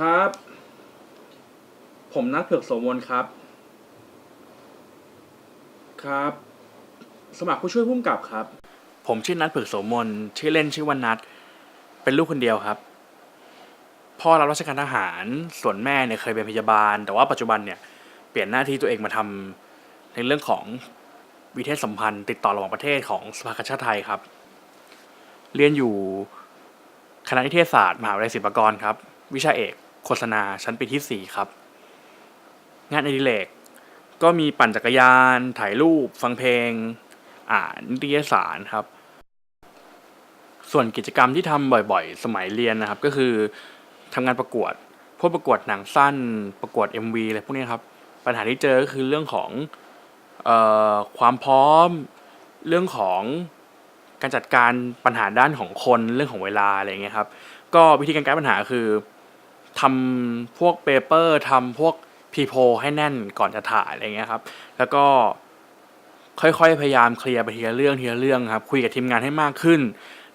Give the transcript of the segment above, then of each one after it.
ครับ ผมนัดเผือกสมวนครับ ครับ สมัครผู้ช่วยผู้กำกับครับ ผมชื่อนัทเผือกสมวนชื่อเล่นชื่อวันนัทเป็นลูกคนเดียวครับ พ่อรับราชการทหาร ส่วนแม่เนี่ยเคยเป็นพยาบาล แต่ว่าปัจจุบันเนี่ยเปลี่ยนหน้าที่ตัวเองมาทำในเรื่องของวิเทศสัมพันธ์ ติดต่อระหว่างประเทศของสภากาชาติไทยครับ เรียนอยู่คณะนิเทศศาสตร์มหาวิทยาลัยศิลปากรครับ วิชาเอก โฆษณาชั้นปีที่สี่ครับ งานอดิเรกก็มีปั่นจักรยาน ถ่ายรูป ฟังเพลง อ่านนิตยสารครับ ส่วนกิจกรรมที่ทำบ่อยๆ สมัยเรียนนะครับ ก็คือทำงานประกวด พวกประกวดหนังสั้น ประกวด MV อะไรพวกนี้ครับ ปัญหาที่เจอก็คือเรื่องของออความพร้อม เรื่องของการจัดการปัญหาด้านของคน เรื่องของเวลาอะไรอย่างเงี้ยครับ ก็วิธีการแก้ปัญหาคือ ทำพวกเปเปอร์ทำพวกพีโพให้แน่นก่อนจะถ่ายอะไรเงี้ยครับ แล้วก็ค่อยๆ พยายามเคลียร์ไปทีละเรื่องทีละเรื่องครับ คุยกับทีมงานให้มากขึ้น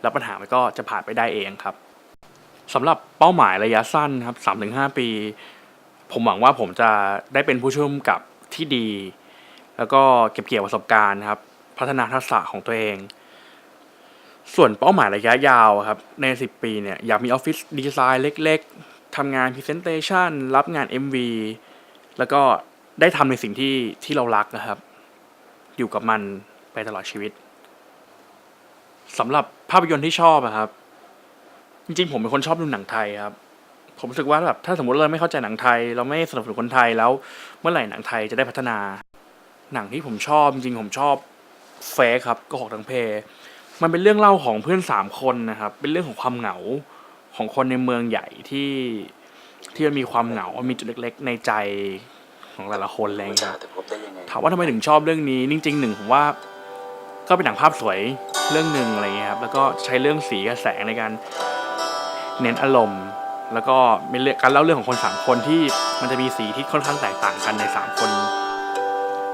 แล้วปัญหามันก็จะผ่านไปได้เองครับสำหรับเป้าหมายระยะสั้นครับสามถึงห้าปี ผมหวังว่าผมจะได้เป็นผู้ช่วยกำกับที่ดี แล้วก็เก็บเกี่ยวประสบการณ์ครับ พัฒนาทักษะของตัวเอง ส่วนเป้าหมายระยะยาวครับ ใน 10 ปีเนี่ยอยากมีออฟฟิศดีไซน์เล็ก ๆ ทำงาน Presentation รับงาน MV แล้วก็ได้ทำในสิ่งที่ที่เรารักนะครับ อยู่กับมันไปตลอดชีวิตสำหรับภาพยนตร์ที่ชอบอะครับ จริงๆ ผมเป็นคนชอบดูหนังไทยครับ ผมรู้สึกว่าแบบถ้าสมมติเราไม่เข้าใจหนังไทย เราไม่สนับสนุนคนไทยแล้ว เมื่อไหร่หนังไทยจะได้พัฒนา หนังที่ผมชอบจริงๆผมชอบเฟกครับก็ของทั้งเพ มันเป็นเรื่องเล่าของเพื่อนสามคนนะครับ เป็นเรื่องของความเหงา ของคนในเมืองใหญ่ที่ที่มันมีความเหงา มีจุดเล็กๆ ในใจของแต่ละคนอะไรอย่างเงี้ยครับแต่พบได้ยังไงถามว่าทำไมถึงชอบเรื่องนี้ จริงๆหนึ่งผมว่า ก็เป็นหนังภาพสวยเรื่องหนึ่งอะไรเงี้ยครับ แล้วก็ใช้เรื่องสีกับแสงในการเน้นอารมณ์ แล้วก็เป็นเรื่องการเล่าเรื่องของคนสามคนที่มันจะมีสีที่ค่อนข้างแตกต่างกันในสามคน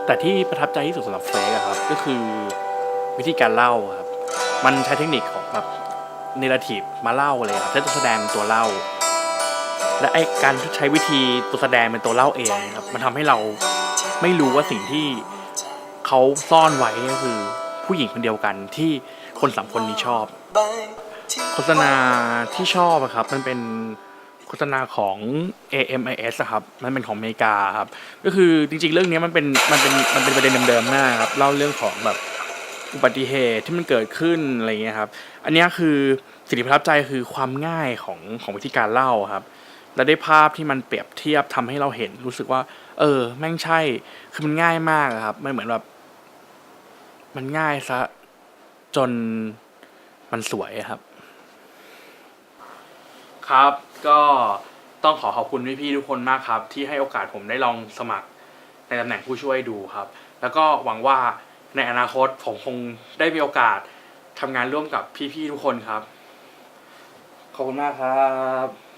แต่ที่ประทับใจที่สุดสำหรับเฟกอะครับ ก็คือวิธีการเล่าครับ มันใช้เทคนิคของแบบ เนรทีฟมาเล่าเลยครับใช้ตัวแสดงเป็นตัวเล่า และไอการใช้วิธีตัวแสดงเป็นตัวเล่าเองครับมันทำให้เราไม่รู้ว่าสิ่งที่เขาซ่อนไว้ก็คือผู้หญิงคนเดียวกันที่คนสามคนนี้ชอบ โฆษณาที่ชอบอะครับ มันเป็นโฆษณาของ AMIS อะครับ มันเป็นของอเมริกาครับ ก็คือจริงๆ เรื่องนี้มันเป็นมันเป็นมันเป็นประเด็นเดิมๆมากครับเล่าเรื่องของแบบ อุบัติเหตุที่มันเกิดขึ้นอะไรเงี้ยครับ อันนี้คือสิ่งที่ประทับใจคือความง่ายของของวิธีการเล่าครับ และได้ภาพที่มันเปรียบเทียบทำให้เราเห็นรู้สึกว่า เออ แม่งใช่คือมันง่ายมากครับมันเหมือนแบบมันง่ายซะจนมันสวยครับ ครับก็ต้องขอขอบคุณพี่ๆทุกคนมากครับ ที่ให้โอกาสผมได้ลองสมัครในตำแหน่งผู้ช่วยดูครับ แล้วก็หวังว่า ในอนาคตผมคงได้มีโอกาสทำงานร่วมกับพี่ๆทุกคนครับ ขอบคุณมากครับ